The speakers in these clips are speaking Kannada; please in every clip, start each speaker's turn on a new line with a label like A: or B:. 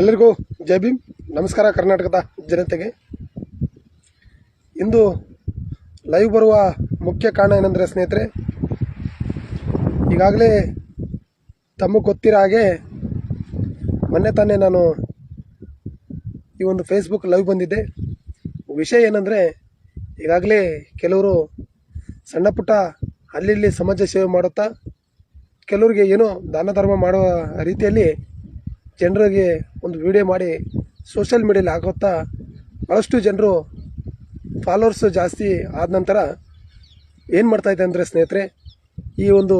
A: ಎಲ್ಲರಿಗೂ ಜೈ ಭೀಮ್. ನಮಸ್ಕಾರ ಕರ್ನಾಟಕದ ಜನತೆಗೆ. ಇಂದು ಲೈವ್ ಬರುವ ಮುಖ್ಯ ಕಾರಣ ಏನಂದರೆ ಸ್ನೇಹಿತರೆ, ಈಗಾಗಲೇ ತಮಗೆ ಗೊತ್ತಿರೋ ಹಾಗೆ ಮೊನ್ನೆ ತಾನೇ ನಾನು ಈ ಒಂದು ಫೇಸ್ಬುಕ್ ಲೈವ್ ಬಂದಿದ್ದೆ. ವಿಷಯ ಏನಂದರೆ, ಈಗಾಗಲೇ ಕೆಲವರು ಸಣ್ಣ ಪುಟ್ಟ ಅಲ್ಲಿ ಸಮಾಜ ಸೇವೆ ಮಾಡುತ್ತಾ, ಕೆಲವರಿಗೆ ಏನೋ ದಾನ ಧರ್ಮ ಮಾಡುವ ರೀತಿಯಲ್ಲಿ ಜನರಿಗೆ ಒಂದು ವಿಡಿಯೋ ಮಾಡಿ ಸೋಷಿಯಲ್ ಮೀಡಿಯಲ್ಲಿ ಹಾಕುತ್ತಾ ಭಾಳಷ್ಟು ಜನರು ಫಾಲೋವರ್ಸು ಜಾಸ್ತಿ ಆದ ನಂತರ ಏನು ಮಾಡ್ತಾಯಿದೆ ಅಂದರೆ ಸ್ನೇಹಿತರೆ, ಈ ಒಂದು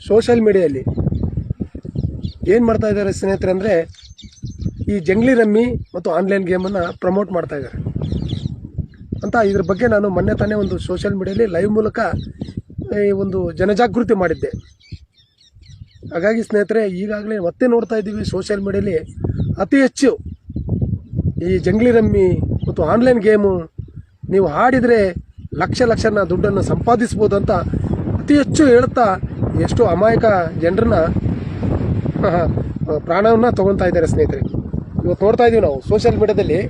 A: ಸೋಷಿಯಲ್ ಮೀಡಿಯಲ್ಲಿ ಏನು ಮಾಡ್ತಾ ಇದ್ದಾರೆ ಸ್ನೇಹಿತರೆ ಅಂದರೆ ಈ ಜಂಗ್ಲಿ ರಮ್ಮಿ ಮತ್ತು ಆನ್ಲೈನ್ ಗೇಮನ್ನು ಪ್ರಮೋಟ್ ಮಾಡ್ತಾ ಇದ್ದಾರೆ. ಅಂತ ಇದ್ರ ಬಗ್ಗೆ ನಾನು ಮೊನ್ನೆ ತಾನೇ ಒಂದು ಸೋಷಿಯಲ್ ಮೀಡಿಯಲ್ಲಿ ಲೈವ್ ಮೂಲಕ ಈ ಒಂದು ಜನಜಾಗೃತಿ ಮಾಡಿದ್ದೆ. ಹಾಗಾಗಿ ಸ್ನೇಹಿತರೆ, ಈಗಾಗಲೇ ಮತ್ತೆ ನೋಡ್ತಾ ಇದ್ದೀವಿ ಸೋಷಿಯಲ್ ಮೀಡಿಯಲ್ಲಿ ಅತಿ ಹೆಚ್ಚು ಈ ಜಂಗ್ಲಿ ರಮ್ಮಿ ಮತ್ತು ಆನ್ಲೈನ್ ಗೇಮು ನೀವು ಆಡಿದರೆ ಲಕ್ಷ ಲಕ್ಷನ ದುಡ್ಡನ್ನು ಸಂಪಾದಿಸ್ಬೋದು ಅಂತ ಅತಿ ಹೆಚ್ಚು ಹೇಳ್ತಾ ಎಷ್ಟು ಅಮಾಯಕ ಜನರನ್ನ ಪ್ರಾಣವನ್ನು ತೊಗೊಳ್ತಾ ಇದ್ದಾರೆ ಸ್ನೇಹಿತರೆ. ಇವತ್ತು ನೋಡ್ತಾ ಇದ್ದೀವಿ ನಾವು ಸೋಷಿಯಲ್ ಮೀಡಿಯಾದಲ್ಲಿ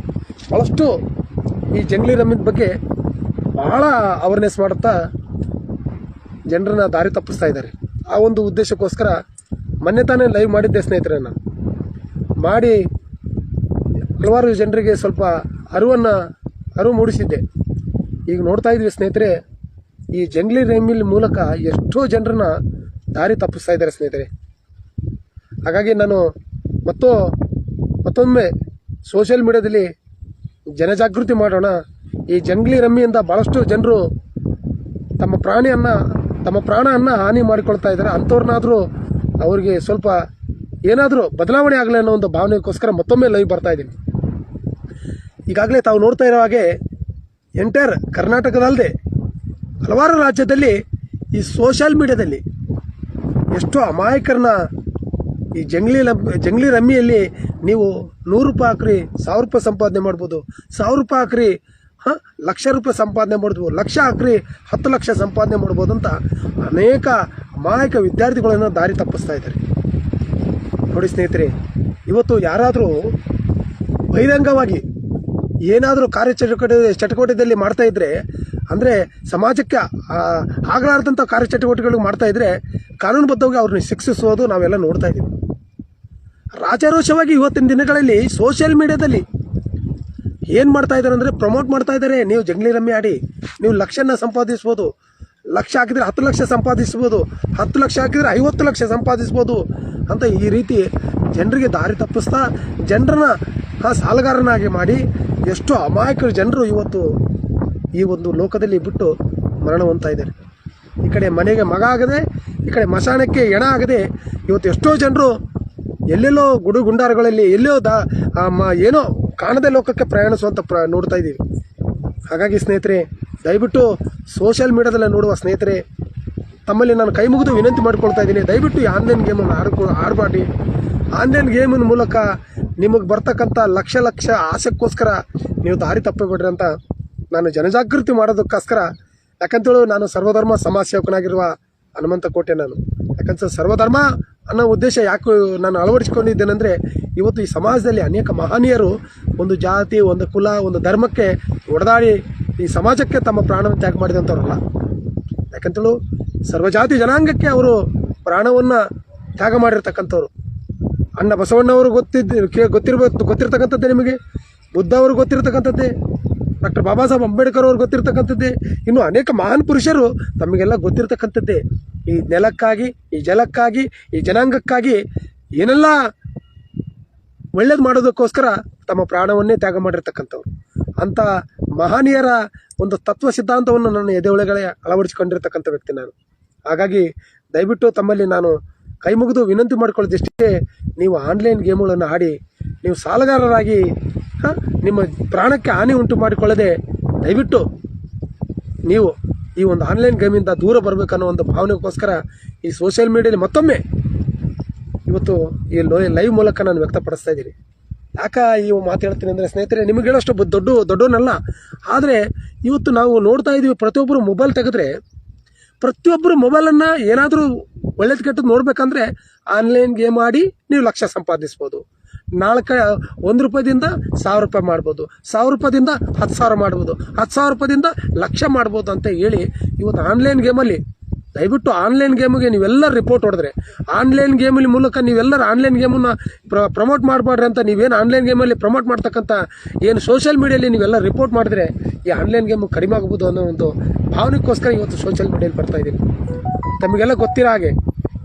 A: ಭಾಳಷ್ಟು ಈ ಜಂಗ್ಲಿ ರಮ್ಮಿದ ಬಗ್ಗೆ ಭಾಳ ಅವೇರ್ನೆಸ್ ಮಾಡುತ್ತಾ ಜನರನ್ನ ದಾರಿ ತಪ್ಪಿಸ್ತಾ ಇದ್ದಾರೆ. ಆ ಒಂದು ಉದ್ದೇಶಕ್ಕೋಸ್ಕರ ಮೊನ್ನೆ ತಾನೇ ಲೈವ್ ಮಾಡಿದ್ದೆ ಸ್ನೇಹಿತರೆ ನಾನು ಮಾಡಿ ಹಲವಾರು ಜನರಿಗೆ ಸ್ವಲ್ಪ ಅರಿವನ್ನು, ಅರಿವು ಮೂಡಿಸಿದ್ದೆ. ಈಗ ನೋಡ್ತಾ ಇದ್ದೀವಿ ಸ್ನೇಹಿತರೆ, ಈ ಜಂಗ್ಲಿ ರೈಮಿಲ್ ಮೂಲಕ ಎಷ್ಟೋ ಜನರನ್ನ ದಾರಿ ತಪ್ಪಿಸ್ತಾ ಇದ್ದಾರೆ ಸ್ನೇಹಿತರೆ. ಹಾಗಾಗಿ ನಾನು ಮತ್ತೋ, ಮತ್ತೊಮ್ಮೆ ಸೋಷಿಯಲ್ ಮೀಡಿಯಾದಲ್ಲಿ ಜನಜಾಗೃತಿ ಮಾಡೋಣ. ಈ ಜಂಗ್ಲಿ ರಮ್ಮಿಯಿಂದ ಭಾಳಷ್ಟು ಜನರು ತಮ್ಮ ಪ್ರಾಣಿಯನ್ನು ತಮ್ಮ ಪ್ರಾಣವನ್ನು ಹಾನಿ ಮಾಡಿಕೊಳ್ತಾ ಇದ್ದಾರೆ. ಅಂಥವ್ರನ್ನಾದರೂ ಅವರಿಗೆ ಸ್ವಲ್ಪ ಏನಾದರೂ ಬದಲಾವಣೆ ಆಗಲಿ ಅನ್ನೋ ಒಂದು ಭಾವನೆಗೋಸ್ಕರ ಮತ್ತೊಮ್ಮೆ ಲೈವ್ ಬರ್ತಾ ಇದ್ದೀನಿ. ಈಗಾಗಲೇ ತಾವು ನೋಡ್ತಾ ಇರೋ ಹಾಗೆ ಎಂಟೈರ್ ಕರ್ನಾಟಕದಲ್ಲದೆ ಹಲವಾರು ರಾಜ್ಯದಲ್ಲಿ ಈ ಸೋಷಿಯಲ್ ಮೀಡಿಯಾದಲ್ಲಿ ಎಷ್ಟೋ ಅಮಾಯಕರನ್ನ ಈ ಜಂಗ್ಲಿ ಜಂಗ್ಲಿ ರಮ್ಮಿಯಲ್ಲಿ ನೀವು ನೂರು ರೂಪಾಯಿ ಹಾಕ್ರಿ, ಸಾವಿರ ರೂಪಾಯಿ ಸಂಪಾದನೆ ಮಾಡ್ಬೋದು. ಸಾವಿರ ರೂಪಾಯಿ ಹಾಕ್ರಿ ಲಕ್ಷ ರೂಪಾಯಿ ಸಂಪಾದನೆ ಮಾಡ್ಬೋದು ಲಕ್ಷ ಹಾಕ್ರಿ ಹತ್ತು ಲಕ್ಷ ಸಂಪಾದನೆ ಮಾಡ್ಬೋದು ಅಂತ ಅನೇಕ ಮಾಯಕ ವಿದ್ಯಾರ್ಥಿಗಳನ್ನು ದಾರಿ ತಪ್ಪಿಸ್ತಾ ಇದ್ದಾರೆ. ನೋಡಿ ಸ್ನೇಹಿತರೆ, ಇವತ್ತು ಯಾರಾದರೂ ಬಹಿರಂಗವಾಗಿ ಏನಾದರೂ ಕಾರ್ಯಚಟುವಟಿಕೆ ಚಟುವಟಿಕೆಯಲ್ಲಿ ಮಾಡ್ತಾ ಇದ್ರೆ, ಅಂದರೆ ಸಮಾಜಕ್ಕೆ ಆಗಲಾರ್ದಂಥ ಕಾರ್ಯ ಕಾರ್ಯಚಟುವಟಿಕೆಗಳು ಮಾಡ್ತಾ ಇದ್ರೆ ಕಾನೂನುಬದ್ಧವಾಗಿ ಅವ್ರನ್ನ ಶಿಕ್ಷಿಸೋದು ನಾವೆಲ್ಲ ನೋಡ್ತಾ ಇದ್ದೀವಿ. ರಾಜಾರೋಷವಾಗಿ ಇವತ್ತಿನ ದಿನಗಳಲ್ಲಿ ಸೋಷಿಯಲ್ ಮೀಡಿಯಾದಲ್ಲಿ ಏನು ಮಾಡ್ತಾ ಇದ್ದಾರೆ ಅಂದರೆ ಪ್ರಮೋಟ್ ಮಾಡ್ತಾ ಇದ್ದಾರೆ. ನೀವು ಜಂಗ್ಲಿ ರಮ್ಮಿ ಆಡಿ, ನೀವು ಲಕ್ಷನ ಸಂಪಾದಿಸ್ಬೋದು. ಲಕ್ಷ ಹಾಕಿದ್ರೆ ಹತ್ತು ಲಕ್ಷ ಸಂಪಾದಿಸ್ಬೋದು. ಹತ್ತು ಲಕ್ಷ ಹಾಕಿದ್ರೆ ಐವತ್ತು ಲಕ್ಷ ಸಂಪಾದಿಸ್ಬೋದು ಅಂತ ಈ ರೀತಿ ಜನರಿಗೆ ದಾರಿ ತಪ್ಪಿಸ್ತಾ, ಜನರನ್ನ ಸಾಲಗಾರನಾಗಿ ಮಾಡಿ ಎಷ್ಟೋ ಅಮಾಯಕರು ಜನರು ಇವತ್ತು ಈ ಒಂದು ಲೋಕದಲ್ಲಿ ಬಿಟ್ಟು ಮರಣ ಹೊಂದ್ತಾ ಇದ್ದಾರೆ. ಈ ಕಡೆ ಮನೆಗೆ ಮಗ ಆಗದೆ, ಈ ಕಡೆ ಮಶಾನಕ್ಕೆ ಎಣ ಆಗದೆ ಇವತ್ತು ಎಷ್ಟೋ ಜನರು ಎಲ್ಲೆಲ್ಲೋ ಗುಡುಗುಂಡಾರಗಳಲ್ಲಿ ಎಲ್ಲೋ ದಾ ಏನೋ ಕಾಣದ ಲೋಕಕ್ಕೆ ಪ್ರಯಾಣಿಸುವಂಥ ಪ್ರ ನೋಡ್ತಾ ಇದ್ದೀವಿ. ಹಾಗಾಗಿ ಸ್ನೇಹಿತರೆ, ದಯವಿಟ್ಟು ಸೋಷಿಯಲ್ ಮೀಡಿಯಾದಲ್ಲೇ ನೋಡುವ ಸ್ನೇಹಿತರೆ, ತಮ್ಮಲ್ಲಿ ನಾನು ಕೈ ಮುಗಿದು ವಿನಂತಿ ಮಾಡ್ಕೊಳ್ತಾ ಇದ್ದೀನಿ. ದಯವಿಟ್ಟು ಈ ಆನ್ಲೈನ್ ಗೇಮನ್ನು ಆಡ್ಕೊ ಆಡಬೇಡಿ ಆನ್ಲೈನ್ ಗೇಮಿನ ಮೂಲಕ ನಿಮಗೆ ಬರ್ತಕ್ಕಂಥ ಲಕ್ಷ ಲಕ್ಷ ಆಸೆಗೋಸ್ಕರ ನೀವು ದಾರಿ ತಪ್ಪಬೇಡ್ರಿ ಅಂತ ನಾನು ಜನಜಾಗೃತಿ ಮಾಡೋದಕ್ಕೋಸ್ಕರ, ಯಾಕಂತೇಳು ನಾನು ಸರ್ವಧರ್ಮ ಸಮಾಜ ಸೇವಕನಾಗಿರುವ ಹನುಮಂತ ಕೋಟೆ ನಾನು. ಯಾಕಂತ ಸರ್ವಧರ್ಮ ಅನ್ನೋ ಉದ್ದೇಶ ಯಾಕೆ ನಾನು ಅಳವಡಿಸ್ಕೊಂಡಿದ್ದೇನೆಂದರೆ, ಇವತ್ತು ಈ ಸಮಾಜದಲ್ಲಿ ಅನೇಕ ಮಹನೀಯರು ಒಂದು ಜಾತಿ, ಒಂದು ಕುಲ, ಒಂದು ಧರ್ಮಕ್ಕೆ ಒಡೆದಾಡಿ ಈ ಸಮಾಜಕ್ಕೆ ತಮ್ಮ ಪ್ರಾಣವನ್ನು ತ್ಯಾಗ ಮಾಡಿದಂಥವ್ರಲ್ಲ. ಯಾಕಂತೇಳು, ಸರ್ವಜಾತಿ ಜನಾಂಗಕ್ಕೆ ಅವರು ಪ್ರಾಣವನ್ನು ತ್ಯಾಗ ಮಾಡಿರ್ತಕ್ಕಂಥವ್ರು. ಅಣ್ಣ ಬಸವಣ್ಣವರು ಗೊತ್ತಿದ್ದ ಗೊತ್ತಿರ್ಬೋದು ಗೊತ್ತಿರ್ತಕ್ಕಂಥದ್ದೇ ನಿಮಗೆ, ಬುದ್ಧ ಅವರು ಗೊತ್ತಿರ್ತಕ್ಕಂಥದ್ದೇ. ಡಾಕ್ಟರ್ ಬಾಬಾ ಸಾಹೇಬ್ ಅಂಬೇಡ್ಕರ್ ಅವ್ರು ಗೊತ್ತಿರ್ತಕ್ಕಂಥದ್ದೇ. ಇನ್ನು ಅನೇಕ ಮಹಾನ್ ಪುರುಷರು ತಮಗೆಲ್ಲ ಗೊತ್ತಿರ್ತಕ್ಕಂಥದ್ದೇ. ಈ ನೆಲಕ್ಕಾಗಿ, ಈ ಜಲಕ್ಕಾಗಿ, ಈ ಜನಾಂಗಕ್ಕಾಗಿ ಏನೆಲ್ಲ ಒಳ್ಳೇದು ಮಾಡೋದಕ್ಕೋಸ್ಕರ ತಮ್ಮ ಪ್ರಾಣವನ್ನೇ ತ್ಯಾಗ ಮಾಡಿರ್ತಕ್ಕಂಥವ್ರು. ಅಂಥ ಮಹನೀಯರ ಒಂದು ತತ್ವ ಸಿದ್ಧಾಂತವನ್ನು ನನ್ನ ಎದೆ ಒಳಗಡೆ ಅಳವಡಿಸಿಕೊಂಡಿರ್ತಕ್ಕಂಥ ವ್ಯಕ್ತಿ ನಾನು. ಹಾಗಾಗಿ ದಯವಿಟ್ಟು ತಮ್ಮಲ್ಲಿ ನಾನು ಕೈ ಮುಗಿದು ವಿನಂತಿ ಮಾಡ್ಕೊಳ್ಳೋದಿಷ್ಟೇ ನೀವು ಆನ್ಲೈನ್ ಗೇಮ್ಗಳನ್ನು ಆಡಿ ನೀವು ಸಾಲಗಾರರಾಗಿ ನಿಮ್ಮ ಪ್ರಾಣಕ್ಕೆ ಹಾನಿ ಉಂಟು ಮಾಡಿಕೊಳ್ಳದೆ ದಯವಿಟ್ಟು ನೀವು ಈ ಒಂದು ಆನ್ಲೈನ್ ಗೇಮಿಂದ ದೂರ ಬರಬೇಕನ್ನೋ ಒಂದು ಭಾವನೆಗೋಸ್ಕರ ಈ ಸೋಷಿಯಲ್ ಮೀಡಿಯಲ್ಲಿ ಮತ್ತೊಮ್ಮೆ ಇವತ್ತು ಈ ಲೋ, ಲೈವ್ ಮೂಲಕ ನಾನು ವ್ಯಕ್ತಪಡಿಸ್ತಾ ಇದ್ದೀನಿ. ಯಾಕೆ ಈ ಮಾತು ಅಂದರೆ ಸ್ನೇಹಿತರೆ, ನಿಮಗೆ ಹೇಳೋಷ್ಟು ದೊಡ್ಡ, ದೊಡ್ಡವನಲ್ಲ. ಆದರೆ ಇವತ್ತು ನಾವು ನೋಡ್ತಾ ಇದ್ದೀವಿ ಪ್ರತಿಯೊಬ್ಬರು ಮೊಬೈಲ್ ತೆಗೆದ್ರೆ ಪ್ರತಿಯೊಬ್ಬರು ಮೊಬೈಲನ್ನು ಏನಾದರೂ ಒಳ್ಳೇದು ಕೆಟ್ಟದ್ದು ನೋಡಬೇಕಂದ್ರೆ ಆನ್ಲೈನ್ ಗೇಮ್ ಆಡಿ ನೀವು ಲಕ್ಷ ಸಂಪಾದಿಸ್ಬೋದು. ನಾಲ್ಕ, ಒಂದು ರೂಪಾಯಿದಿಂದ ಸಾವಿರ ರೂಪಾಯಿ ಮಾಡ್ಬೋದು. ಸಾವಿರ ರೂಪಾಯಿದಿಂದ ಹತ್ತು ಸಾವಿರ ಮಾಡ್ಬೋದು. ಹತ್ತು ಸಾವಿರ ರೂಪಾಯಿದಿಂದ ಲಕ್ಷ ಮಾಡ್ಬೋದು ಅಂತ ಹೇಳಿ ಇವತ್ತು ಆನ್ಲೈನ್ ಗೇಮಲ್ಲಿ ದಯವಿಟ್ಟು ಆನ್ಲೈನ್ ಗೇಮಿಗೆ ನೀವೆಲ್ಲರೂ ರಿಪೋರ್ಟ್ ಹೊಡೆದ್ರೆ. ಆನ್ಲೈನ್ ಗೇಮಲ್ಲಿ ಮೂಲಕ ನೀವೆಲ್ಲರೂ ಆನ್ಲೈನ್ ಗೇಮನ್ನು ಪ್ರ ಪ್ರಮೋಟ್ ಮಾಡಬಾರ್ರಿ ಅಂತ ನೀವೇನು ಆನ್ಲೈನ್ ಗೇಮಲ್ಲಿ ಪ್ರಮೋಟ್ ಮಾಡ್ತಕ್ಕಂಥ ಏನು ಸೋಷಿಯಲ್ ಮೀಡಿಯಲ್ಲಿ ನೀವೆಲ್ಲ ರಿಪೋರ್ಟ್ ಮಾಡಿದ್ರೆ ಈ ಆನ್ಲೈನ್ ಗೇಮು ಕಡಿಮೆ ಆಗ್ಬೋದು ಅನ್ನೋ ಒಂದು ಭಾವನೆಗೋಸ್ಕರ ಇವತ್ತು ಸೋಷಿಯಲ್ ಮೀಡಿಯಲ್ಲಿ ಬರ್ತಾ ಇದ್ದೀನಿ ತಮಗೆಲ್ಲ ಗೊತ್ತಿರೋ ಹಾಗೆ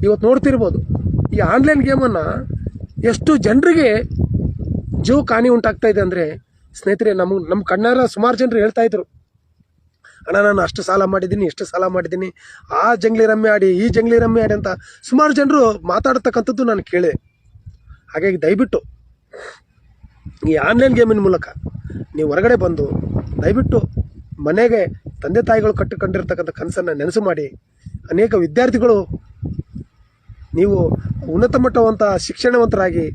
A: ಇವತ್ತು ನೋಡ್ತಿರ್ಬೋದು, ಈ ಆನ್ಲೈನ್ ಗೇಮನ್ನು ಎಷ್ಟು ಜನರಿಗೆ ಜೀವಕ್ಕೆ ಹಾನಿ ಉಂಟಾಗ್ತಾ ಇದೆ ಅಂದರೆ ಸ್ನೇಹಿತರೆ, ನಮ್ಮ ನಮ್ಮ ಕಣ್ಣಾರ ಸುಮಾರು ಜನರು ಹೇಳ್ತಾ ಇದ್ರು. ಅಣ್ಣ, ನಾನು ಅಷ್ಟು ಸಾಲ ಮಾಡಿದ್ದೀನಿ, ಇಷ್ಟು ಸಾಲ ಮಾಡಿದ್ದೀನಿ. ಆ ಜಂಗ್ಲಿ ರಮ್ಮೆ ಆಡಿ, ಈ ಜಂಗ್ಲಿ ರಮ್ಮೆ ಆಡಿ ಅಂತ ಸುಮಾರು ಜನರು ಮಾತಾಡ್ತಕ್ಕಂಥದ್ದು ನಾನು ಕೇಳಿ. ಹಾಗಾಗಿ ದಯವಿಟ್ಟು ಈ ಆನ್ಲೈನ್ ಗೇಮಿನ ಮೂಲಕ ನೀವು ಹೊರಗಡೆ ಬಂದು ದಯವಿಟ್ಟು ಮನೆಗೆ ತಂದೆ ತಾಯಿಗಳು ಕಟ್ಟಿಕೊಂಡಿರ್ತಕ್ಕಂಥ ಕನಸನ್ನು ನೆನಸು ಮಾಡಿ. ಅನೇಕ ವಿದ್ಯಾರ್ಥಿಗಳು ನೀವು ಉನ್ನತ ಮಟ್ಟವಂಥ ಶಿಕ್ಷಣವಂತರಾಗಿ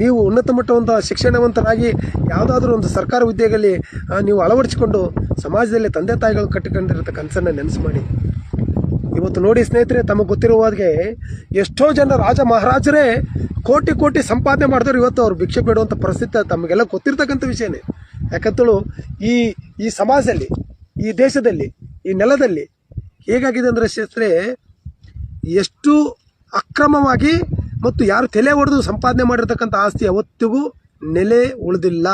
A: ನೀವು ಉನ್ನತ ಮಟ್ಟವಂತ ಶಿಕ್ಷಣವಂತರಾಗಿ, ಯಾವುದಾದ್ರೂ ಒಂದು ಸರ್ಕಾರ ಹುದ್ದೆಗಳಲ್ಲಿ ನೀವು ಅಳವಡಿಸಿಕೊಂಡು ಸಮಾಜದಲ್ಲಿ ತಂದೆ ತಾಯಿಗಳು ಕಟ್ಟಿಕೊಂಡಿರತ ಕನಸನ್ನು ನೆನಸು ಮಾಡಿ. ಇವತ್ತು ನೋಡಿ ಸ್ನೇಹಿತರೆ, ತಮಗೆ ಗೊತ್ತಿರುವ ಹಾಗೆ ಎಷ್ಟೋ ಜನ ರಾಜ ಮಹಾರಾಜರೇ ಕೋಟಿ ಕೋಟಿ ಸಂಪಾದನೆ ಮಾಡಿದವರು ಇವತ್ತು ಅವ್ರು ಭಿಕ್ಷೆ ಬೇಡುವಂಥ ಪರಿಸ್ಥಿತಿ ತಮಗೆಲ್ಲ ಗೊತ್ತಿರ್ತಕ್ಕಂಥ ವಿಷಯನೇ. ಯಾಕಂತೇಳು, ಈ ಈ ಸಮಾಜದಲ್ಲಿ, ಈ ದೇಶದಲ್ಲಿ, ಈ ನೆಲದಲ್ಲಿ ಹೇಗಾಗಿದೆ ಅಂದರೆ ಸ್ನೇಹಿತರೆ, ಎಷ್ಟು ಅಕ್ರಮವಾಗಿ ಮತ್ತು ಯಾರು ತಲೆ ಹೊಡೆದು ಸಂಪಾದನೆ ಮಾಡಿರ್ತಕ್ಕಂಥ ಆಸ್ತಿ ಯಾವತ್ತಿಗೂ ನೆಲೆ ಉಳಿದಿಲ್ಲ.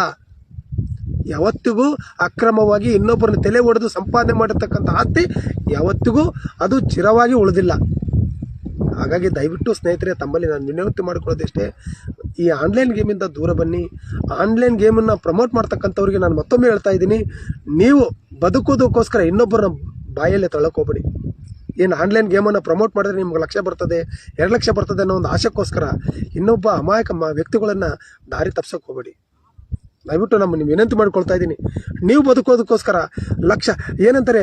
A: ಯಾವತ್ತಿಗೂ ಅಕ್ರಮವಾಗಿ ಇನ್ನೊಬ್ಬರನ್ನ ತಲೆ ಒಡೆದು ಸಂಪಾದನೆ ಮಾಡಿರ್ತಕ್ಕಂಥ ಆಸ್ತಿ ಯಾವತ್ತಿಗೂ ಅದು ಚಿರವಾಗಿ ಉಳಿದಿಲ್ಲ. ಹಾಗಾಗಿ ದಯವಿಟ್ಟು ಸ್ನೇಹಿತರೆ, ತಮ್ಮಲ್ಲಿ ನಾನು ವಿನಂತಿ ಮಾಡಿಕೊಳ್ಳೋದಿಷ್ಟೇ, ಈ ಆನ್ಲೈನ್ ಗೇಮಿಂದ ದೂರ ಬನ್ನಿ. ಆನ್ಲೈನ್ ಗೇಮನ್ನು ಪ್ರಮೋಟ್ ಮಾಡ್ತಕ್ಕಂಥವ್ರಿಗೆ ನಾನು ಮತ್ತೊಮ್ಮೆ ಹೇಳ್ತಾ ಇದ್ದೀನಿ, ನೀವು ಬದುಕೋದಕ್ಕೋಸ್ಕರ ಇನ್ನೊಬ್ಬರನ್ನ ಬಾಯಲ್ಲಿ ತಳ್ಳಕೋಬೇಡಿ ಏನು ಆನ್ಲೈನ್ ಗೇಮನ್ನು ಪ್ರಮೋಟ್ ಮಾಡಿದ್ರೆ ನಿಮ್ಗೆ ಲಕ್ಷ ಬರ್ತದೆ, ಎರಡು ಲಕ್ಷ ಬರ್ತದೆ ಅನ್ನೋ ಒಂದು ಆಶಕ್ಕೋಸ್ಕರ ಇನ್ನೊಬ್ಬ ಅಮಾಯಕ ವ್ಯಕ್ತಿಗಳನ್ನು ದಾರಿ ತಪ್ಸೋಕೆ ಹೋಗಬೇಡಿ. ದಯವಿಟ್ಟು ನಮ್ಮ ನೀವು ವಿನಂತಿ ಮಾಡ್ಕೊಳ್ತಾ ಇದ್ದೀನಿ. ನೀವು ಬದುಕೋದಕ್ಕೋಸ್ಕರ ಲಕ್ಷ, ಏನಂತಾರೆ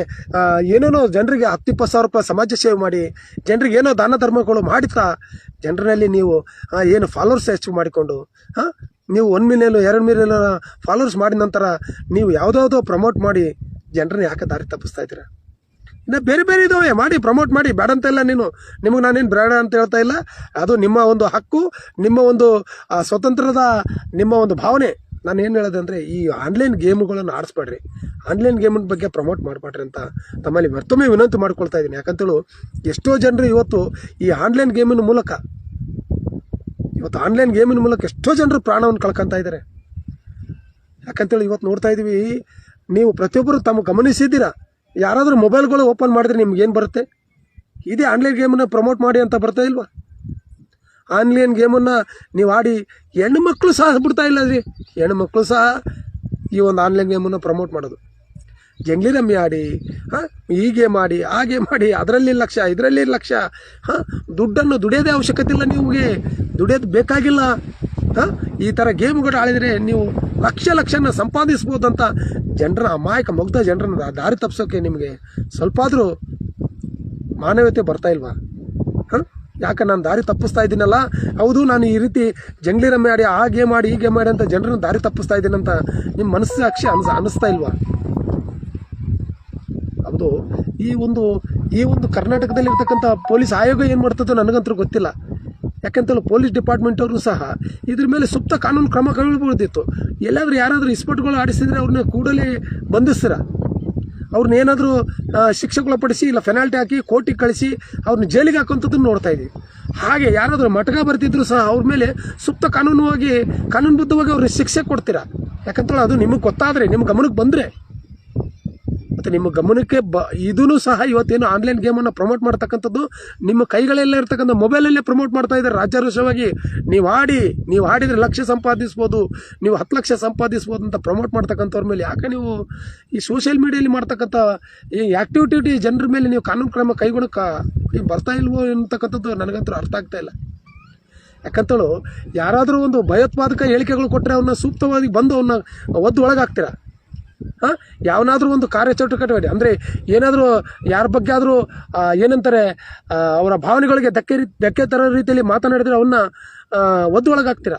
A: ಏನೇನೋ ಜನರಿಗೆ ಹತ್ತು ಇಪ್ಪತ್ತು ಸಾವಿರ ರೂಪಾಯಿ ಸಮಾಜ ಸೇವೆ ಮಾಡಿ, ಜನರಿಗೆ ಏನೋ ದಾನ ಧರ್ಮಗಳು ಮಾಡುತ್ತಾ ಜನರಲ್ಲಿ ನೀವು ಏನು ಫಾಲೋವರ್ಸ್ ಹೆಚ್ಚು ಮಾಡಿಕೊಂಡು, ಹಾಂ? ನೀವು ಒಂದು ಮಿಲಿಯನ್ ಎರಡು ಮಿಲಿಯನ್ ಫಾಲೋವರ್ಸ್ ಮಾಡಿದ ನಂತರ ನೀವು ಯಾವುದಾವುದೋ ಪ್ರಮೋಟ್ ಮಾಡಿ ಜನರನ್ನ ಯಾಕೆ ದಾರಿ ತಪ್ಪಿಸ್ತಾ ಇದ್ದೀರಾ? ಇನ್ನು ಬೇರೆ ಬೇರೆ ಇದಾವೆ, ಮಾಡಿ ಪ್ರಮೋಟ್ ಮಾಡಿ ಬೇಡ ಅಂತೆಲ್ಲ ನೀನು. ನಿಮಗೆ ನಾನೇನು ಬೇಡ ಅಂತ ಹೇಳ್ತಾ ಇಲ್ಲ. ಅದು ನಿಮ್ಮ ಒಂದು ಹಕ್ಕು, ನಿಮ್ಮ ಒಂದು ಸ್ವತಂತ್ರದ ನಿಮ್ಮ ಒಂದು ಭಾವನೆ. ನಾನು ಏನು ಹೇಳೋದು ಅಂದರೆ, ಈ ಆನ್ಲೈನ್ ಗೇಮ್ಗಳನ್ನು ಆಡಿಸ್ಬೇಡ್ರಿ. ಆನ್ಲೈನ್ ಗೇಮಿನ ಬಗ್ಗೆ ಪ್ರಮೋಟ್ ಮಾಡಬೇಡ್ರಿ ಅಂತ ತಮ್ಮಲ್ಲಿ ಮತ್ತೊಮ್ಮೆ ವಿನಂತಿ ಮಾಡ್ಕೊಳ್ತಾ ಇದ್ದೀನಿ. ಯಾಕಂತೇಳು, ಎಷ್ಟೋ ಜನರು ಇವತ್ತು ಈ ಆನ್ಲೈನ್ ಗೇಮಿನ ಮೂಲಕ, ಇವತ್ತು ಆನ್ಲೈನ್ ಗೇಮಿನ ಮೂಲಕ ಎಷ್ಟೋ ಜನರು ಪ್ರಾಣವನ್ನು ಕಳ್ಕೊತಾ ಇದ್ದಾರೆ ಯಾಕಂತೇಳಿ ಇವತ್ತು ನೋಡ್ತಾ ಇದ್ದೀವಿ, ನೀವು ಪ್ರತಿಯೊಬ್ಬರು ತಮ್ಮ ಗಮನಿಸಿದ್ದೀರಾ? ಯಾರಾದರೂ ಮೊಬೈಲ್ಗಳು ಓಪನ್ ಮಾಡಿದ್ರೆ ನಿಮ್ಗೆ ಏನು ಬರುತ್ತೆ? ಇದೇ ಆನ್ಲೈನ್ ಗೇಮನ್ನು ಪ್ರಮೋಟ್ ಮಾಡಿ ಅಂತ ಬರ್ತಾ ಇಲ್ವಾ? ಆನ್ಲೈನ್ ಗೇಮನ್ನು ನೀವು ಆಡಿ ಹೆಣ್ಣು ಮಕ್ಕಳು ಸಹ ಬಿಡ್ತಾ ಇಲ್ಲ ರೀ. ಹೆಣ್ಣು ಮಕ್ಕಳು ಸಹ ಈ ಒಂದು ಆನ್ಲೈನ್ ಗೇಮನ್ನು ಪ್ರಮೋಟ್ ಮಾಡೋದು. ಜಂಗ್ಲಿ ರಮ್ಮಿ ಆಡಿ, ಹಾಂ, ಈ ಗೇಮ್ ಆಡಿ, ಆ ಗೇಮ್ ಆಡಿ, ಅದರಲ್ಲಿ ಲಕ್ಷ, ಇದರಲ್ಲಿ ಲಕ್ಷ, ಹಾಂ, ದುಡ್ಡನ್ನು ದುಡಿಯೋದೇ ಅವಶ್ಯಕತೆ ಇಲ್ಲ ನಿಮಗೆ. ದುಡಿಯೋದು ಬೇಕಾಗಿಲ್ಲ. ಹಾಂ, ಈ ಥರ ಗೇಮ್ಗಳು ಆಡಿದರೆ ನೀವು ಲಕ್ಷ ಲಕ್ಷನ ಸಂಪಾದಿಸ್ಬೋದಂತ ಜನರ ಅಮಾಯಕ ಮುಗ್ಧ ಜನರನ್ನ ದಾರಿ ತಪ್ಪಿಸೋಕೆ ನಿಮಗೆ ಸ್ವಲ್ಪ ಆದರೂ ಮಾನವೀಯತೆ ಬರ್ತಾ ಇಲ್ವಾ? ಹಾಂ? ಯಾಕೆ ನಾನು ದಾರಿ ತಪ್ಪಿಸ್ತಾ ಇದ್ದೀನಲ್ಲ? ಹೌದು, ನಾನು ಈ ರೀತಿ ಜಂಗ್ಲಿ ರಮ್ಮೆ ಆಡಿ ಆ ಗೇಮ್ ಆಡಿ ಈ ಗೇಮ್ ಆಡಿ ಅಂತ ಜನರನ್ನು ದಾರಿ ತಪ್ಪಿಸ್ತಾ ಇದ್ದೀನಂತ ನಿಮ್ಮ ಮನಸ್ಸು ಅಕ್ಷಿ ಅನ್ಸ, ಅನ್ನಿಸ್ತಾ ಇಲ್ವಾ? ಹೌದು, ಈ ಒಂದು ಈ ಒಂದು ಕರ್ನಾಟಕದಲ್ಲಿ ಇರ್ತಕ್ಕಂಥ ಪೊಲೀಸ್ ಆಯೋಗ ಏನು ಮಾಡ್ತದೋ ನನಗಂತೂ ಗೊತ್ತಿಲ್ಲ. ಯಾಕಂತೇಳಿ ಪೊಲೀಸ್ ಡಿಪಾರ್ಟ್ಮೆಂಟ್ ಅವರು ಸಹ ಇದ್ರ ಮೇಲೆ ಸುಪ್ತ ಕಾನೂನು ಕ್ರಮ ಕೈಗೊಳ್ಬೋದಿತ್ತು ಎಲ್ಲಾದರೂ ಯಾರಾದರೂ ಇಸ್ಪಟ್ಗಳು ಆಡಿಸಿದ್ರೆ ಅವ್ರನ್ನ ಕೂಡಲೇ ಬಂಧಿಸ್ತೀರ? ಅವ್ರನ್ನ ಏನಾದರೂ ಶಿಕ್ಷೆಗೊಳಪಡಿಸಿ ಇಲ್ಲ ಫೆನಾಲ್ಟಿ ಹಾಕಿ ಕೋರ್ಟಿಗೆ ಕಳಿಸಿ ಅವ್ರನ್ನ ಜೈಲಿಗೆ ಹಾಕುವಂಥದ್ದನ್ನು ನೋಡ್ತಾ ಇದ್ದೀವಿ ಹಾಗೆ ಯಾರಾದರೂ ಮಟಕ ಬರ್ತಿದ್ರು ಸಹ ಅವ್ರ ಮೇಲೆ ಸುಪ್ತ ಕಾನೂನುವಾಗಿ, ಕಾನೂನುಬದ್ಧವಾಗಿ ಅವ್ರಿಗೆ ಶಿಕ್ಷೆ ಕೊಡ್ತೀರಾ? ಯಾಕಂತೇಳಿ ಅದು ನಿಮಗೆ ಗೊತ್ತಾದರೆ ನಿಮ್ಮ ಗಮನಕ್ಕೆ ಬಂದರೆ. ಮತ್ತು ನಿಮ್ಮ ಗಮನಕ್ಕೆ ಬ ಇದೂ ಸಹ ಇವತ್ತೇನು ಆನ್ಲೈನ್ ಗೇಮನ್ನು ಪ್ರಮೋಟ್ ಮಾಡ್ತಕ್ಕಂಥದ್ದು, ನಿಮ್ಮ ಕೈಗಳಲ್ಲೇ ಇರ್ತಕ್ಕಂಥ ಮೊಬೈಲಲ್ಲೇ ಪ್ರಮೋಟ್ ಮಾಡ್ತಾ ಇದ್ದಾರೆ ರಾಜ್ಯಾರೋಷವಾಗಿ. ನೀವು ಆಡಿ, ನೀವು ಆಡಿದರೆ ಲಕ್ಷ ಸಂಪಾದಿಸ್ಬೋದು, ನೀವು ಹತ್ತು ಲಕ್ಷ ಸಂಪಾದಿಸ್ಬೋದು ಅಂತ ಪ್ರಮೋಟ್ ಮಾಡ್ತಕ್ಕಂಥವ್ರ ಮೇಲೆ. ಯಾಕೆ ನೀವು ಈ ಸೋಷಿಯಲ್ ಮೀಡಿಯಲ್ಲಿ ಮಾಡ್ತಕ್ಕಂಥ ಈ ಆ್ಯಕ್ಟಿವಿಟಿ ಜನರ ಮೇಲೆ ನೀವು ಕಾನೂನು ಕ್ರಮ ಕೈಗೊಳ್ಳಕ್ಕೆ ಬರ್ತಾ ಇಲ್ವೋ ಅಂತಕ್ಕಂಥದ್ದು ನನಗಂತೂ ಅರ್ಥ ಆಗ್ತಾ ಇಲ್ಲ. ಯಾಕಂತೇಳು, ಯಾರಾದರೂ ಒಂದು ಭಯೋತ್ಪಾದಕ ಹೇಳಿಕೆಗಳು ಕೊಟ್ಟರೆ ಅವನ್ನ ಸೂಕ್ತವಾಗಿ ಬಂದು ಅವನ್ನ ಒದ್ದು ಒಳಗಾಗ್ತೀರಾ? ಹಾಂ? ಯಾವನಾದರೂ ಒಂದು ಕಾರ್ಯಚಟುವಟಿಕೆ ಅಂದರೆ ಏನಾದರೂ ಯಾರ ಬಗ್ಗೆ ಆದರೂ ಏನಂತಾರೆ ಅವರ ಭಾವನೆಗಳಿಗೆ ಧಕ್ಕೆ ರೀ, ಧಕ್ಕೆ ತರೋ ರೀತಿಯಲ್ಲಿ ಮಾತನಾಡಿದ್ರೆ ಅವನ್ನ ಒದ್ದು ಒಳಗಾಗ್ತೀರ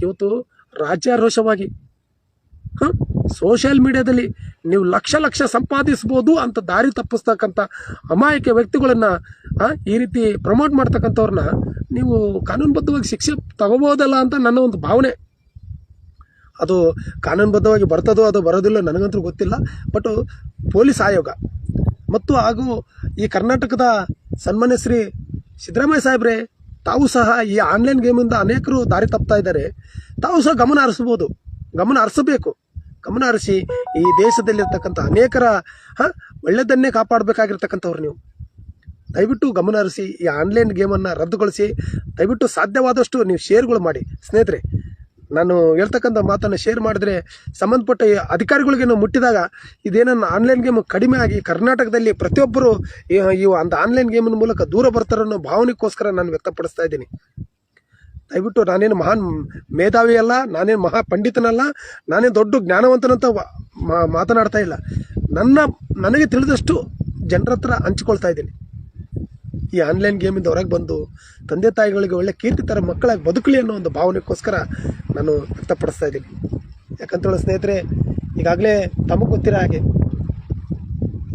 A: ಇವತ್ತು ರಾಜ್ಯಾರೋಷವಾಗಿ, ಹಾಂ? ಸೋಷಿಯಲ್ ಮೀಡಿಯಾದಲ್ಲಿ ನೀವು ಲಕ್ಷ ಲಕ್ಷ ಸಂಪಾದಿಸ್ಬೋದು ಅಂತ ದಾರಿ ತಪ್ಪಿಸ್ತಕ್ಕಂಥ ಅಮಾಯಕ ವ್ಯಕ್ತಿಗಳನ್ನು ಈ ರೀತಿ ಪ್ರಮೋಟ್ ಮಾಡ್ತಕ್ಕಂಥವ್ರನ್ನ ನೀವು ಕಾನೂನುಬದ್ಧವಾಗಿ ಶಿಕ್ಷೆ ತಗೋಬೋದಲ್ಲ ಅಂತ ನನ್ನ ಒಂದು ಭಾವನೆ. ಅದು ಕಾನೂನುಬದ್ಧವಾಗಿ ಬರ್ತದೋ ಅದು ಬರೋದಿಲ್ಲ ನನಗಂತೂ ಗೊತ್ತಿಲ್ಲ. ಬಟ್ ಪೊಲೀಸ್ ಆಯೋಗ ಮತ್ತು ಹಾಗೂ ಈ ಕರ್ನಾಟಕದ ಸನ್ಮಾನ್ಯ ಶ್ರೀ ಸಿದ್ದರಾಮಯ್ಯ ಸಾಹೇಬ್ರೆ, ತಾವು ಸಹ ಈ ಆನ್ಲೈನ್ ಗೇಮಿಂದ ಅನೇಕರು ದಾರಿ ತಪ್ತಾ ಇದ್ದಾರೆ. ತಾವು ಸಹ ಗಮನ ಹರಿಸ್ಬೋದು ಗಮನ ಹರಿಸಬೇಕು. ಗಮನ ಹರಿಸಿ ಈ ದೇಶದಲ್ಲಿರ್ತಕ್ಕಂಥ ಅನೇಕರ, ಹಾಂ, ಒಳ್ಳೆಯದನ್ನೇ ಕಾಪಾಡಬೇಕಾಗಿರ್ತಕ್ಕಂಥವ್ರು ನೀವು. ದಯವಿಟ್ಟು ಗಮನ ಹರಿಸಿ ಈ ಆನ್ಲೈನ್ ಗೇಮನ್ನು ರದ್ದುಗೊಳಿಸಿ. ದಯವಿಟ್ಟು ಸಾಧ್ಯವಾದಷ್ಟು ನೀವು ಶೇರ್ಗಳು ಮಾಡಿ. ಸ್ನೇಹಿತರೆ ನಾನು ಹೇಳ್ತಕ್ಕಂಥ ಮಾತನ್ನು ಶೇರ್ ಮಾಡಿದ್ರೆ ಸಂಬಂಧಪಟ್ಟ ಅಧಿಕಾರಿಗಳಿಗೆ ನಾವು ಮುಟ್ಟಿದಾಗ ಇದೇನನ್ನು ಆನ್ಲೈನ್ ಗೇಮ್ ಕಡಿಮೆ ಆಗಿ ಕರ್ನಾಟಕದಲ್ಲಿ ಪ್ರತಿಯೊಬ್ಬರು ಈ ಒಂದು ಆನ್ಲೈನ್ ಗೇಮಿನ ಮೂಲಕ ದೂರ ಬರ್ತಾರನ್ನೋ ಭಾವನೆಗೋಸ್ಕರ ನಾನು ವ್ಯಕ್ತಪಡಿಸ್ತಾ ಇದ್ದೀನಿ. ದಯವಿಟ್ಟು ನಾನೇನು ಮಹಾನ್ ಮೇಧಾವಿ ಅಲ್ಲ, ನಾನೇನು ಮಹಾ ಪಂಡಿತನಲ್ಲ, ನಾನೇನು ದೊಡ್ಡ ಜ್ಞಾನವಂತನಂತ ಮಾತನಾಡ್ತಾ ಇಲ್ಲ. ನನ್ನ, ನನಗೆ ತಿಳಿದಷ್ಟು ಜನರ ಹತ್ರ ಹಂಚ್ಕೊಳ್ತಾ ಇದ್ದೀನಿ. ಈ ಆನ್ಲೈನ್ ಗೇಮಿಂದ ಹೊರಗೆ ಬಂದು ತಂದೆ ತಾಯಿಗಳಿಗೆ ಒಳ್ಳೆ ಕೀರ್ತಿ ಥರ ಮಕ್ಕಳಾಗಿ ಬದುಕಲಿ ಅನ್ನೋ ಒಂದು ಭಾವನೆಗೋಸ್ಕರ ನಾನು ವ್ಯಕ್ತಪಡಿಸ್ತಾ ಇದ್ದೀನಿ. ಯಾಕಂತೇಳಿ ಸ್ನೇಹಿತರೆ, ಈಗಾಗಲೇ ತಮಗೆ ಗೊತ್ತಿರೋ ಹಾಗೆ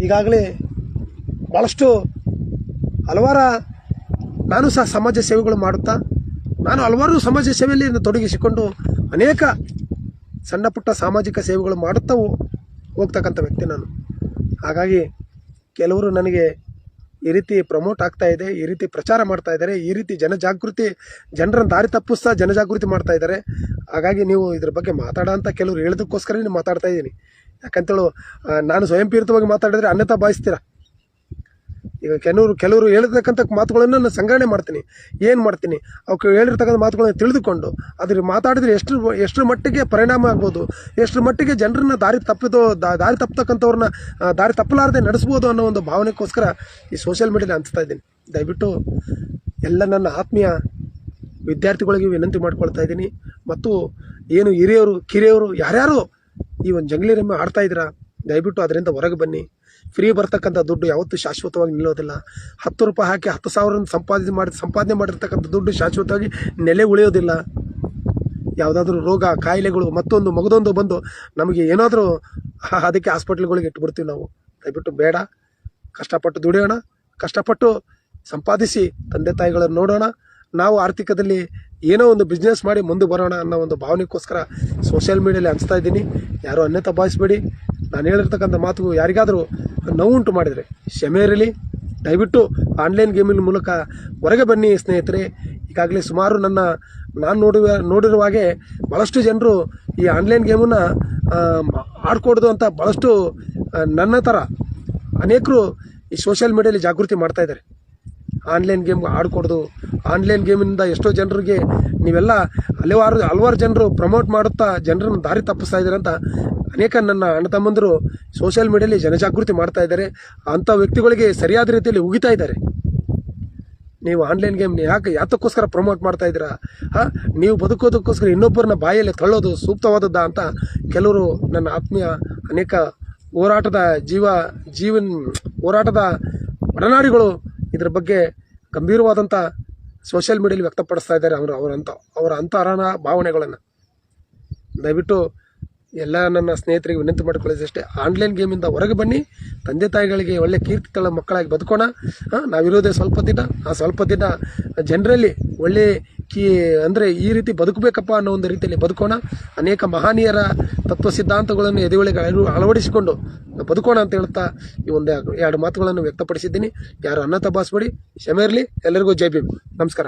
A: ಈಗಾಗಲೇ ಭಾಳಷ್ಟು ಹಲವಾರ ನಾನು ಸಹ ಸಮಾಜ ಸೇವೆಗಳು ಮಾಡುತ್ತಾ, ನಾನು ಹಲವಾರು ಸಮಾಜ ಸೇವೆಯಲ್ಲಿ ತೊಡಗಿಸಿಕೊಂಡು ಅನೇಕ ಸಣ್ಣ ಪುಟ್ಟ ಸಾಮಾಜಿಕ ಸೇವೆಗಳು ಮಾಡುತ್ತಾ ಹೋಗ್ತಕ್ಕಂಥ ವ್ಯಕ್ತಿ ನಾನು. ಹಾಗಾಗಿ ಕೆಲವರು ನನಗೆ ಈ ರೀತಿ ಪ್ರಮೋಟ್ ಆಗ್ತಾ ಇದೆ, ಈ ರೀತಿ ಪ್ರಚಾರ ಮಾಡ್ತಾ ಇದ್ದಾರೆ, ಈ ರೀತಿ ಜನಜಾಗೃತಿ, ಜನರನ್ನು ದಾರಿ ತಪ್ಪಿಸ್ತಾ ಜನಜಾಗೃತಿ ಮಾಡ್ತಾ ಇದ್ದಾರೆ. ಹಾಗಾಗಿ ನೀವು ಇದ್ರ ಬಗ್ಗೆ ಮಾತಾಡೋ ಅಂತ ಕೆಲವರು ಹೇಳೋದಕ್ಕೋಸ್ಕರ ಮಾತಾಡ್ತಾ ಇದ್ದೀನಿ. ಯಾಕಂತೇಳು ನಾನು ಸ್ವಯಂ ಪ್ರೇರಿತವಾಗಿ ಮಾತಾಡಿದ್ರೆ ಅನ್ಯತಾ ಭಾವಿಸ್ತೀರಾ ಈಗ ಕೆಲವರು ಕೆಲವರು ಹೇಳಿರ್ತಕ್ಕಂಥ ಮಾತುಗಳನ್ನು ನಾನು ಸಂಗ್ರಹಣೆ ಮಾಡ್ತೀನಿ. ಏನು ಮಾಡ್ತೀನಿ? ಅವಕ್ಕೆ ಹೇಳಿರ್ತಕ್ಕಂಥ ಮಾತುಗಳನ್ನು ತಿಳಿದುಕೊಂಡು ಅದ್ರ ಮಾತಾಡಿದ್ರೆ ಎಷ್ಟು ಎಷ್ಟರ ಮಟ್ಟಿಗೆ ಪರಿಣಾಮ ಆಗ್ಬೋದು? ಎಷ್ಟರ ಮಟ್ಟಿಗೆ ಜನರನ್ನ ದಾರಿ ತಪ್ಪಿದೋ ದಾರಿ ತಪ್ಪತಕ್ಕಂಥವ್ರನ್ನ ದಾರಿ ತಪ್ಪಲಾರದೆ ನಡೆಸ್ಬೋದು ಅನ್ನೋ ಒಂದು ಭಾವನೆಗೋಸ್ಕರ ಈ ಸೋಷಿಯಲ್ ಮೀಡಿಯಲ್ಲಿ ಹಂಚ್ತಾ ಇದ್ದೀನಿ. ದಯವಿಟ್ಟು ಎಲ್ಲ ನನ್ನ ಆತ್ಮೀಯ ವಿದ್ಯಾರ್ಥಿಗಳಿಗೆ ವಿನಂತಿ ಮಾಡ್ಕೊಳ್ತಾ ಇದ್ದೀನಿ. ಮತ್ತು ಏನು ಹಿರಿಯವರು ಕಿರಿಯವರು ಯಾರ್ಯಾರು ಈ ಒಂದು ಜಂಗ್ಲಿ ರಮ್ಮೆ ಆಡ್ತಾ ಇದ್ದೀರಾ, ದಯವಿಟ್ಟು ಅದರಿಂದ ಹೊರಗೆ ಬನ್ನಿ. ಫ್ರೀ ಬರ್ತಕ್ಕಂಥ ದುಡ್ಡು ಯಾವತ್ತೂ ಶಾಶ್ವತವಾಗಿ ನಿಲ್ಲೋದಿಲ್ಲ. ಹತ್ತು ರೂಪಾಯಿ ಹಾಕಿ ಹತ್ತು ಸಾವಿರ ಸಂಪಾದನೆ ಮಾಡಿ, ಸಂಪಾದನೆ ಮಾಡಿರ್ತಕ್ಕಂಥ ದುಡ್ಡು ಶಾಶ್ವತವಾಗಿ ನೆಲೆ ಉಳಿಯೋದಿಲ್ಲ. ಯಾವುದಾದ್ರೂ ರೋಗ, ಕಾಯಿಲೆಗಳು ಮತ್ತೊಂದು ಮಗದೊಂದು ಬಂದು ನಮಗೆ ಏನಾದರೂ ಅದಕ್ಕೆ ಹಾಸ್ಪಿಟ್ಲ್ಗಳಿಗೆ ಇಟ್ಬಿಡ್ತೀವಿ ನಾವು. ದಯವಿಟ್ಟು ಬೇಡ. ಕಷ್ಟಪಟ್ಟು ದುಡಿಯೋಣ. ಕಷ್ಟಪಟ್ಟು ಸಂಪಾದಿಸಿ ತಂದೆ ತಾಯಿಗಳನ್ನು ನೋಡೋಣ. ನಾವು ಆರ್ಥಿಕದಲ್ಲಿ ಏನೋ ಒಂದು ಬಿಸ್ನೆಸ್ ಮಾಡಿ ಮುಂದೆ ಬರೋಣ ಅನ್ನೋ ಒಂದು ಭಾವನೆಗೋಸ್ಕರ ಸೋಷಿಯಲ್ ಮೀಡಿಯಲ್ಲಿ ಹಂಚ್ತಾ ಇದ್ದೀನಿ. ಯಾರೂ ಅನ್ಯತಾ ಭಾವಿಸ್ಬೇಡಿ. ನಾನು ಹೇಳಿರ್ತಕ್ಕಂಥ ಮಾತು ಯಾರಿಗಾದರೂ ನೋವುಂಟು ಮಾಡಿದರೆ ಕ್ಷಮೆ ಇರಲಿ. ದಯವಿಟ್ಟು ಆನ್ಲೈನ್ ಗೇಮಿನ ಮೂಲಕ ಹೊರಗೆ ಬನ್ನಿ ಸ್ನೇಹಿತರೆ. ಈಗಾಗಲೇ ಸುಮಾರು ನನ್ನ, ನಾನು ನೋಡುವ, ನೋಡಿರುವ ಹಾಗೆ ಭಾಳಷ್ಟು ಜನರು ಈ ಆನ್ಲೈನ್ ಗೇಮನ್ನು ಆಡ್ಕೊಡೋದು ಅಂತ ಭಾಳಷ್ಟು ನನ್ನ ಥರ ಅನೇಕರು ಈ ಸೋಷಿಯಲ್ ಮೀಡಿಯಲ್ಲಿ ಜಾಗೃತಿ ಮಾಡ್ತಾ ಇದ್ದಾರೆ. ಆನ್ಲೈನ್ ಗೇಮ್ ಆಡ್ಕೊಡ್ದು ಆನ್ಲೈನ್ ಗೇಮಿಂದ ಎಷ್ಟೋ ಜನರಿಗೆ ನೀವೆಲ್ಲ ಹಲವಾರು ಹಲವಾರು ಜನರು ಪ್ರಮೋಟ್ ಮಾಡುತ್ತಾ ಜನರನ್ನು ದಾರಿ ತಪ್ಪಿಸ್ತಾ ಅಂತ ಅನೇಕ ನನ್ನ ಅಣ್ಣ ತಮ್ಮಂದರು ಸೋಷಿಯಲ್ ಮೀಡಿಯಲ್ಲಿ ಜನಜಾಗೃತಿ ಮಾಡ್ತಾ ಇದ್ದಾರೆ. ಅಂಥ ವ್ಯಕ್ತಿಗಳಿಗೆ ಸರಿಯಾದ ರೀತಿಯಲ್ಲಿ ಉಗಿತಾ ಇದ್ದಾರೆ. ನೀವು ಆನ್ಲೈನ್ ಗೇಮ್ ಯಾಕೆ ಯಾತಕ್ಕೋಸ್ಕರ ಪ್ರಮೋಟ್ ಮಾಡ್ತಾ ಇದ್ದೀರಾ? ಹಾಂ? ನೀವು ಬದುಕೋದಕ್ಕೋಸ್ಕರ ಇನ್ನೊಬ್ಬರನ್ನ ಬಾಯಲ್ಲಿ ತಳ್ಳೋದು ಸೂಕ್ತವಾದದ್ದ ಅಂತ ಕೆಲವರು ನನ್ನ ಆತ್ಮೀಯ ಅನೇಕ ಹೋರಾಟದ ಜೀವ, ಜೀವನ್, ಹೋರಾಟದ ಒಡನಾಡಿಗಳು ಇದ್ರ ಬಗ್ಗೆ ಗಂಭೀರವಾದಂಥ ಸೋಷಿಯಲ್ ಮೀಡಿಯಲ್ಲಿ ವ್ಯಕ್ತಪಡಿಸ್ತಾ ಇದ್ದಾರೆ ಅವರು ಅವರಂಥ ಅವರ ಅಂತರಾನ ಭಾವನೆಗಳನ್ನು. ದಯವಿಟ್ಟು ಎಲ್ಲ ನನ್ನ ಸ್ನೇಹಿತರಿಗೆ ವಿನಂತಿ ಮಾಡಿಕೊಳ್ಳೋದಷ್ಟೇ. ಆನ್ಲೈನ್ ಗೇಮಿಂದ ಹೊರಗೆ ಬನ್ನಿ. ತಂದೆ ತಾಯಿಗಳಿಗೆ ಒಳ್ಳೆ ಕೀರ್ತಿ ತಳ ಮಕ್ಕಳಾಗಿ ಬದುಕೋಣ. ನಾವಿರೋದೇ ಸ್ವಲ್ಪ ದಿನ. ಆ ಸ್ವಲ್ಪ ದಿನ ಜನರಲ್ಲಿ ಒಳ್ಳೆ ಕೀ, ಅಂದರೆ ಈ ರೀತಿ ಬದುಕಬೇಕಪ್ಪ ಅನ್ನೋ ಒಂದು ರೀತಿಯಲ್ಲಿ ಬದುಕೋಣ. ಅನೇಕ ಮಹಾನೀಯರ ತತ್ವ ಸಿದ್ಧಾಂತಗಳನ್ನು ಎದೆಯೊಳಗೆ ಅಳವ- ಅಳವಡಿಸಿಕೊಂಡು ಬದುಕೋಣ ಅಂತ ಹೇಳ್ತಾ ಈ ಒಂದು ಎರಡು ಮಾತುಗಳನ್ನು ವ್ಯಕ್ತಪಡಿಸಿದ್ದೀನಿ. ಯಾರು ಅನ್ನ ತಪಾಸ್ಬೇಡಿ. ಕ್ಷಮೆ ಇರಲಿ. ಎಲ್ಲರಿಗೂ ಜೈ ಭೀಮ್. ನಮಸ್ಕಾರ.